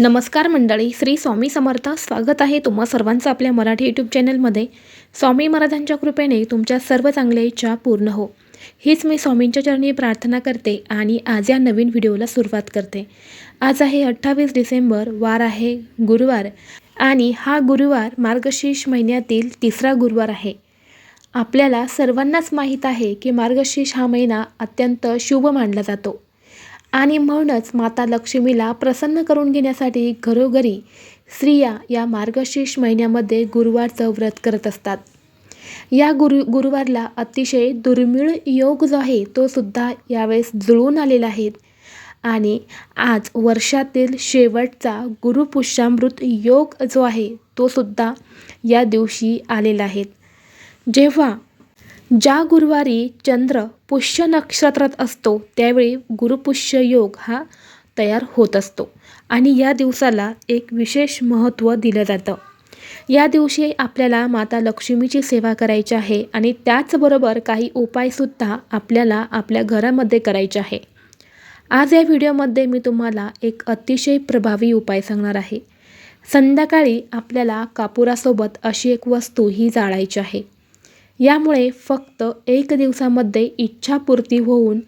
नमस्कार मंडळी श्री स्वामी समर्थ. स्वागत आहे तुम्हा सर्वांचं आपल्या मराठी यूट्यूब चॅनलमध्ये स्वामी महाराजांच्या कृपेने तुमच्या सर्व चांगल्या इच्छा पूर्ण हो. हीच मी स्वामींच्या चरणी प्रार्थना करते आणि आज या नवीन व्हिडिओला सुरुवात करते. आज आहे अठ्ठावीस डिसेंबर वार आहे गुरुवार आणि हा गुरुवार मार्गशीर्ष महिन्यातील तिसरा गुरुवार आहे. आपल्याला सर्वांनाच माहीत आहे की मार्गशीर्ष हा महिना अत्यंत शुभ मानला जातो. आणि म्हणूनच माता लक्ष्मीला प्रसन्न करून घेण्यासाठी घरोघरी स्त्रिया या मार्गशीर्ष महिन्यामध्ये गुरुवारचं व्रत करत असतात. या गुरु गुरुवारला अतिशय दुर्मिळ योग जो आहे तो सुद्धा यावेळेस जुळून आलेला आहे. आणि आज वर्षातील शेवटचा गुरुपुष्यामृत योग जो आहे तो सुद्धा या दिवशी आलेला आहे. जेव्हा ज्या गुरुवारी चंद्र पुष्य नक्षत्रात असतो त्यावेळी गुरुपुष्य योग हा तयार होत असतो. आणि या दिवसाला एक विशेष महत्त्व दिलं जातं. या दिवशी आपल्याला माता लक्ष्मीची सेवा करायची आहे आणि त्याचबरोबर काही उपायसुद्धा आपल्याला आपल्या घरामध्ये करायचे आहे. आज या व्हिडिओमध्ये मी तुम्हाला एक अतिशय प्रभावी उपाय सांगणार आहे. संध्याकाळी आपल्याला कापुरासोबत अशी एक वस्तू ही जाळायची आहे. यामुळे फक्त एक दिवसामध्ये इच्छापूर्ती होऊन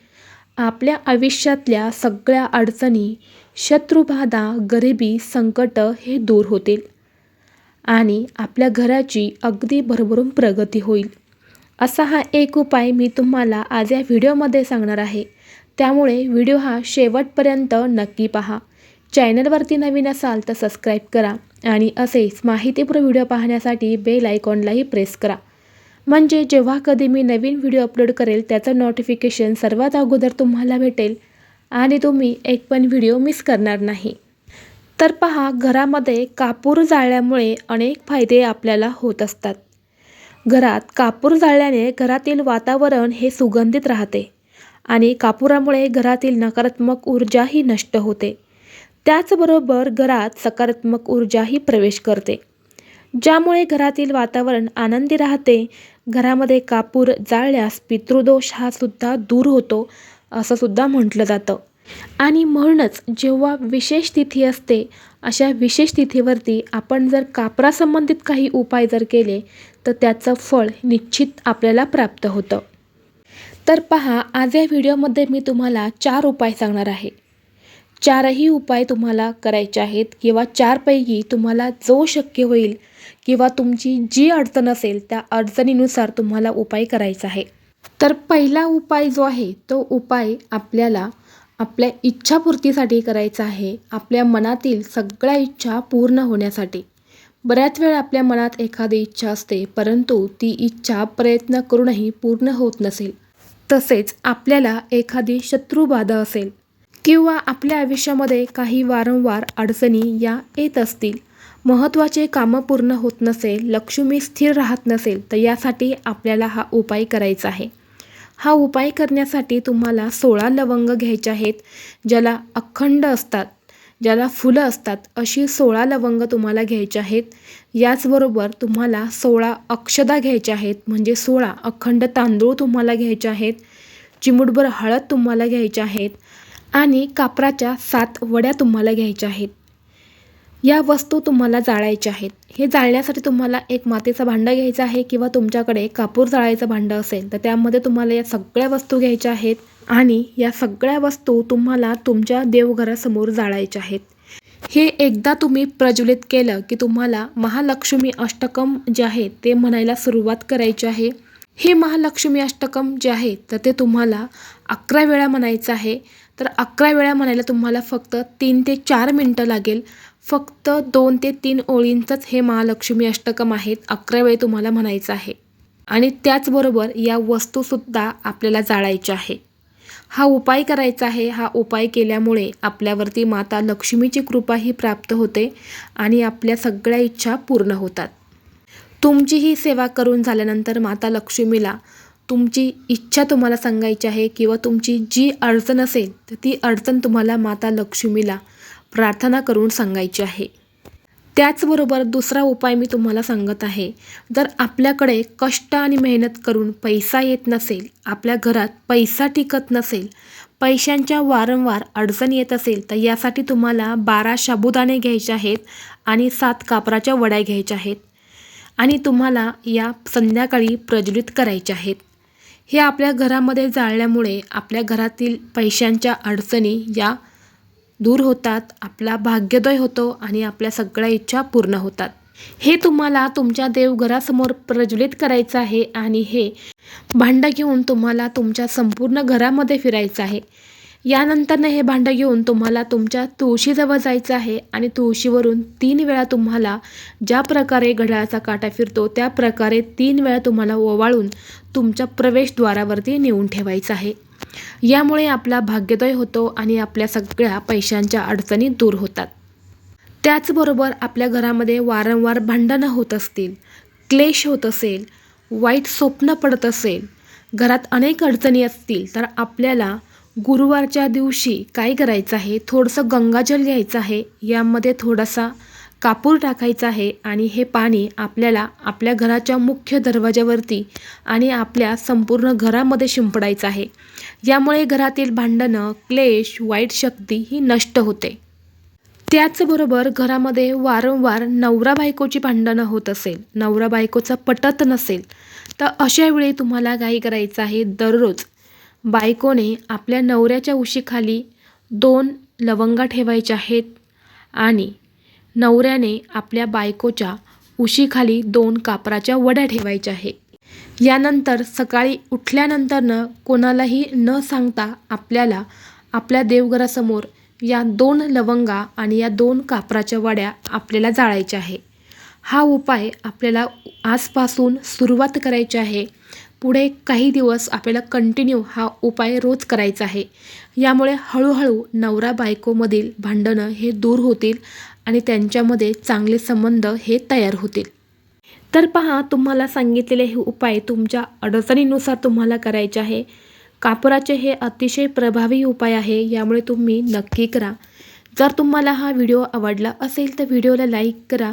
आपल्या आयुष्यातल्या सगळ्या अडचणी शत्रुबाधा गरिबी संकट हे दूर होतील आणि आपल्या घराची अगदी भरभरून प्रगती होईल. असा हा एक उपाय मी तुम्हाला आज या व्हिडिओमध्ये सांगणार आहे. त्यामुळे व्हिडिओ हा शेवटपर्यंत नक्की पहा. चॅनलवरती नवीन असाल तर सबस्क्राईब करा आणि असेच माहितीपूर्ण व्हिडिओ पाहण्यासाठी बेल आयकॉनलाही प्रेस करा. म्हणजे जेव्हा कधी मी नवीन व्हिडिओ अपलोड करेल त्याचं नोटिफिकेशन सर्वात अगोदर तुम्हाला भेटेल आणि तुम्ही एक पण व्हिडिओ मिस करणार नाही. तर पहा घरामध्ये कापूर जाळल्यामुळे अनेक फायदे आपल्याला होत असतात. घरात कापूर जाळल्याने घरातील वातावरण हे सुगंधित राहते आणि कापुरामुळे घरातील नकारात्मक ऊर्जाही नष्ट होते. त्याचबरोबर घरात सकारात्मक ऊर्जाही प्रवेश करते. ज्यामुळे घरातील वातावरण आनंदी राहते. घरामध्ये कापूर जाळल्यास पितृदोष हा सुद्धा दूर होतो असं सुद्धा म्हटलं जातं. आणि म्हणूनच जेव्हा विशेष तिथी असते अशा विशेष तिथीवरती आपण जर कापरासंबंधित काही उपाय जर केले तर त्याचं फळ निश्चित आपल्याला प्राप्त होतं. तर पहा आज या व्हिडिओमध्ये मी तुम्हाला चार उपाय सांगणार आहे. चारही उपाय तुम्हाला करायचे आहेत किंवा चारपैकी तुम्हाला जो शक्य होईल किंवा तुमची जी अडचण असेल त्या अडचणीनुसार तुम्हाला उपाय करायचा आहे. तर पहिला उपाय जो आहे तो उपाय आपल्याला आपल्या इच्छापूर्तीसाठी करायचा आहे आपल्या मनातील सगळ्या इच्छा पूर्ण होण्यासाठी. बऱ्याच वेळा आपल्या मनात एखादी इच्छा असते परंतु ती इच्छा प्रयत्न करूनही पूर्ण होत नसेल. तसेच आपल्याला एखादी शत्रुबाधा असेल किंवा आपल्या आयुष्यामध्ये काही वारंवार अडचणी या येत असतील. महत्त्वाचे कामं पूर्ण होत नसेल लक्ष्मी स्थिर राहत नसेल तर यासाठी आपल्याला हा उपाय करायचा आहे. हा उपाय करण्यासाठी तुम्हाला सोळा लवंग घ्यायचे आहेत ज्याला अखंड असतात ज्याला फुलं असतात अशी सोळा लवंग तुम्हाला घ्यायची आहेत. याचबरोबर तुम्हाला सोळा अक्षदा घ्यायच्या आहेत म्हणजे सोळा अखंड तांदूळ तुम्हाला घ्यायचे आहेत. चिमुटभर हळद तुम्हाला घ्यायचे आहेत. आणि कापराच्या सात वड्या तुम्हाला घ्यायच्या आहेत. या वस्तू तुम्हाला जाळायच्या आहेत. हे जाळण्यासाठी तुम्हाला एक मातीचं भांडं घ्यायचं आहे किंवा तुमच्याकडे कापूर जाळायचं भांडं असेल तर त्यामध्ये तुम्हाला या सगळ्या वस्तू घ्यायच्या आहेत आणि या सगळ्या वस्तू तुम्हाला तुमच्या देवघरासमोर जाळायच्या आहेत. हे एकदा तुम्ही प्रज्वलित केलं की तुम्हाला महालक्ष्मी अष्टकम जे आहे ते म्हणायला सुरुवात करायची आहे. हे महालक्ष्मी अष्टकम जे आहे तर ते तुम्हाला अकरा वेळा म्हणायचं आहे. तर अकरा वेळा म्हणायला तुम्हाला फक्त तीन ते चार मिनटं लागेल. फक्त दोन ते तीन ओळींचंच हे महालक्ष्मी अष्टकम आहेत अकरा वेळ तुम्हाला म्हणायचं आहे. आणि त्याचबरोबर या वस्तूसुद्धा आपल्याला जाळायच्या आहे. हा उपाय करायचा आहे. हा उपाय केल्यामुळे आपल्यावरती माता लक्ष्मीची कृपाही प्राप्त होते आणि आपल्या सगळ्या इच्छा पूर्ण होतात. तुमची ही सेवा करून झाल्यानंतर माता लक्ष्मीला तुमची इच्छा तुम्हाला सांगायची आहे किंवा तुमची जी अडचण असेल तर ती अडचण तुम्हाला माता लक्ष्मीला प्रार्थना करून सांगायची आहे. त्याचबरोबर दुसरा उपाय मी तुम्हाला सांगत आहे. जर आपल्याकडे कष्ट आणि मेहनत करून पैसा येत नसेल आपल्या घरात पैसा टिकत नसेल पैशांच्या वारंवार अडचण येत असेल तर यासाठी तुम्हाला बारा शाबुदाणे घ्यायचे आहेत आणि सात कापराच्या वड्या घ्यायच्या आहेत आणि तुम्हाला या संध्याकाळी प्रज्वलित करायच्या आहेत. हे आपल्या घरामध्ये जाळल्यामुळे आपल्या घरातील पैशांच्या अडचणी या दूर होतात आपला भाग्योदय होतो आणि आपल्या सगळ्या इच्छा पूर्ण होतात. हे तुम्हाला तुमच्या देवघरासमोर प्रज्वलित करायचं आहे आणि हे भांडं घेऊन तुम्हाला तुमच्या संपूर्ण घरामध्ये फिरायचं आहे. यानंतरनं हे भांडं घेऊन तुम्हाला तुमच्या तुळशीजवळ जायचं आहे आणि तुळशीवरून तीन वेळा तुम्हाला ज्या प्रकारे घड्याळाचा काटा फिरतो त्या प्रकारे तीन वेळा तुम्हाला ओवाळून तुमच्या प्रवेशद्वारावरती नेऊन ठेवायचं आहे. यामुळे आपला भाग्योदय होतो आणि आपल्या सगळ्या पैशांच्या अडचणी दूर होतात. त्याचबरोबर आपल्या घरामध्ये वारंवार भांडणं होत असतील क्लेश होत असेल वाईट स्वप्न पडत असेल घरात अनेक अडचणी असतील तर आपल्याला गुरुवारच्या दिवशी काय करायचं आहे? थोडंसं गंगाजल घ्यायचं आहे. यामध्ये थोडासा कापूर टाकायचा आहे आणि हे पाणी आपल्याला आपल्या घराच्या मुख्य दरवाजावरती आणि आपल्या संपूर्ण घरामध्ये शिंपडायचं आहे. यामुळे घरातील भांडणं क्लेश वाईट शक्ती ही नष्ट होते. त्याचबरोबर घरामध्ये वारंवार नवरा बायकोची भांडणं होत असेल नवरा बायकोचं पटत नसेल तर अशा वेळी तुम्हाला काय करायचं आहे? दररोज बायकोने आपल्या नवऱ्याच्या उशीखाली दोन लवंगा ठेवायच्या आहेत आणि नवऱ्याने आपल्या बायकोच्या उशीखाली दोन कापराच्या वड्या ठेवायच्या आहे यानंतर सकाळी उठल्यानंतरनं कोणालाही न सांगता आपल्याला आपल्या देवघरासमोर या दोन लवंगा आणि या दोन कापराच्या वड्या आपल्याला जाळायच्या आहे. हा उपाय आपल्याला आजपासून सुरुवात करायची आहे. पुढे काही दिवस आपल्याला कंटिन्यू हा उपाय रोज करायचा आहे. यामुळे हळूहळू नवरा बायकोमधील भांडणं हे दूर होतील आणि त्यांच्यामध्ये चांगले संबंध हे तयार होतील. तर पहा तुम्हाला सांगितलेले हे उपाय तुमच्या अडचणीनुसार तुम्हाला करायचे आहे. कापराचे हे अतिशय प्रभावी उपाय आहे यामुळे तुम्ही नक्की करा. जर तुम्हाला हा व्हिडिओ आवडला असेल तर व्हिडिओला लाईक करा.